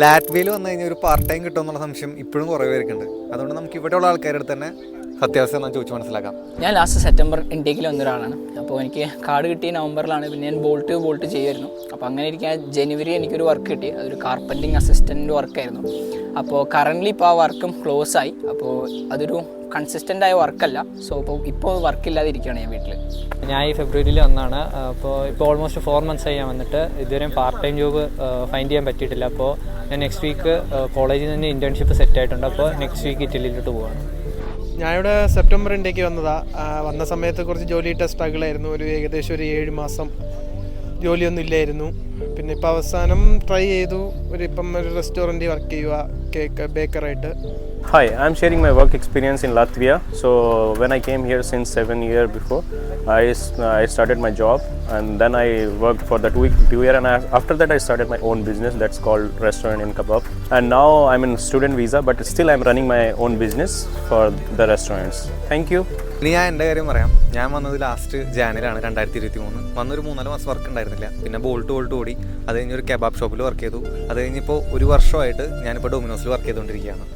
ലാറ്റ്വിയിൽ വന്നു കഴിഞ്ഞാൽ ഒരു പാർട്ട് ടൈം കിട്ടുമെന്നുള്ള സംശയം ഇപ്പോഴും കുറേ പേർക്കുണ്ട് അതുകൊണ്ട് നമുക്ക് ഇവിടെയുള്ള ആൾക്കാരുടെ തന്നെ സത്യാവസ്ഥ എന്നാ ചോദിച്ച് മനസ്സിലാക്കാം. ഞാൻ ലാസ്റ്റ് സെപ്റ്റംബർ ഇൻടേക്കിൽ വന്ന ഒരാളാണ്. അപ്പോൾ എനിക്ക് കാർഡ് കിട്ടിയ നവംബറിലാണ്. പിന്നെ ഞാൻ ബോൾട്ട് ബോൾട്ട് ചെയ്യുമായിരുന്നു. അപ്പോൾ അങ്ങനെ ഇരിക്കാൻ ജനുവരി എനിക്കൊരു വർക്ക് കിട്ടി. അതൊരു കാർപ്പന്റിങ് അസിസ്റ്റന്റ് വർക്കായിരുന്നു അപ്പോൾ കറന്റ്ലി ഇപ്പോൾ ആ വർക്കും ക്ലോസ് ആയി. അപ്പോൾ അതൊരു കൺസിസ്റ്റന്റ് ആയ വർക്കല്ല. സോ ഇപ്പോൾ ഇപ്പോൾ വർക്കില്ലാതിരിക്കുകയാണ് ഞാൻ വീട്ടിൽ ഞാൻ ഈ ഫെബ്രുവരിയിൽ വന്നാണ്. അപ്പോൾ ഇപ്പോൾ ഓൾമോസ്റ്റ് ഫോർ മന്ത്സ് ആയി ഞാൻ വന്നിട്ട്. ഇതുവരെയും പാർട്ട് ടൈം ജോബ് ഫൈൻഡ് ചെയ്യാൻ പറ്റിയിട്ടില്ല. അപ്പോൾ ഞാൻ നെക്സ്റ്റ് വീക്ക് കോളേജിൽ നിന്ന് ഇന്റേൺഷിപ്പ് സെറ്റ് ആയിട്ടുണ്ട്. അപ്പോൾ നെക്സ്റ്റ് വീക്ക് ഇറ്റലിയിലോട്ട് പോവാണ്. ഞാനിവിടെ സെപ്റ്റംബർ ഇൻഡേക്ക് വന്നതാണ് വന്ന സമയത്ത് കുറച്ച് ജോലിയിട്ട് സ്ട്രഗിൾ ആയിരുന്നു ഒരു ഏകദേശം ഒരു ഏഴ് മാസം. ജോലിയൊന്നും ഇല്ലായിരുന്നു. പിന്നെ ഇപ്പോൾ അവസാനം ട്രൈ ചെയ്തു. ഒരു ഇപ്പം ഒരു റെസ്റ്റോറന്റിൽ വർക്ക് ചെയ്യുക കേക്ക് ബേക്കറായിട്ട് Hi, I'm sharing my work experience in Latvia. So when I came here since seven year before, I, uh, I started my job and then I worked for that week two year and I, after that I started my own business that's called Restaurant in Kebab. And now I'm in student visa, but still I'm running my own business for the restaurants. Thank you. ഇനി ഞാൻ എന്റെ കാര്യം പറയാം ഞാൻ വന്നത് last ജാനുവരിയാണ് രണ്ടായിരത്തി ഇരുപത്തി മൂന്ന് വന്നൊരു മൂന്നാൽ മാസം വർക്ക് ഉണ്ടായിരുന്നില്ല പിന്നെ ബോൾട്ട് ബോൾട്ട് ഓടി അത് കഴിഞ്ഞ് ഒരു കെബാബ് ഷോപ്പിൽ വർക്ക് ചെയ്തു അത് കഴിഞ്ഞിപ്പോൾ ഒരു വർഷമായിട്ട് ഞാനിപ്പോൾ ഡൊമിനോസിൽ വർക്ക് ചെയ്തുകൊണ്ടിരിക്കുകയാണ്